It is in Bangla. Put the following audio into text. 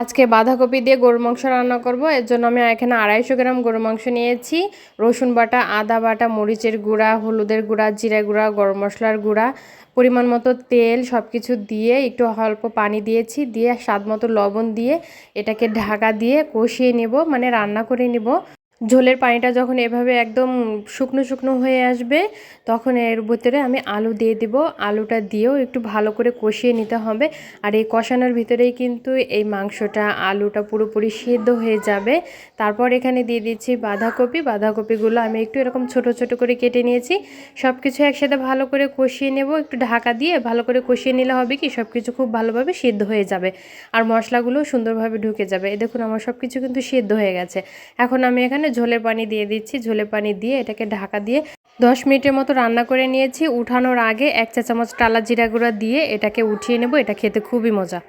আজকে বাঁধাকপি দিয়ে গরুর মাংস রান্না করব। এর জন্য আমি এখানে আড়াইশো গ্রাম গরুর মাংস নিয়েছি। রসুন বাটা, আদা বাটা, মরিচের গুঁড়া, হলুদের গুঁড়া, জিরা গুঁড়া, গরম মশলার গুঁড়া, পরিমাণ মতো তেল সব কিছু দিয়ে একটু অল্প পানি দিয়েছি। দিয়ে স্বাদ মতো লবণ দিয়ে এটাকে ঢাকা দিয়ে কষিয়ে নেব মানে রান্না করে নেব। ঝোলের পানিটা যখন এভাবে একদম শুকনো শুকনো হয়ে আসবে, তখন এর ভিতরে আমি আলু দিয়ে দিব। আলুটা দিয়েও একটু ভালো করে কষিয়ে নিতে হবে। আর এই কষানোর ভিতরেই কিন্তু এই মাংসটা, আলুটা পুরোপুরি সিদ্ধ হয়ে যাবে। তারপর এখানে দিয়ে দিচ্ছি বাঁধাকপি। বাঁধাকপিগুলো আমি একটু এরকম ছোট ছোট করে কেটে নিয়েছি। সব কিছু একসাথে ভালো করে কষিয়ে নেব। একটু ঢাকা দিয়ে ভালো করে কষিয়ে নিলে হবে কি সব কিছু খুব ভালোভাবে সিদ্ধ হয়ে যাবে। আর মশলাগুলো সুন্দরভাবে ঢুকে যাবে। এই দেখুন, আমার সব কিছু কিন্তু সিদ্ধ হয়ে গেছে। এখন আমি এখানে ঝোলের পানি দিয়ে দিচ্ছি। ঝোলে পানি দিয়ে এটাকে ঢাকা দিয়ে দশ মিনিটের মতো রান্না করে নিয়েছি। উঠানোর আগে এক চা চামচ টালা জিরা গুঁড়া দিয়ে এটাকে উঠিয়ে নেব। এটা খেতে খুবই মজা।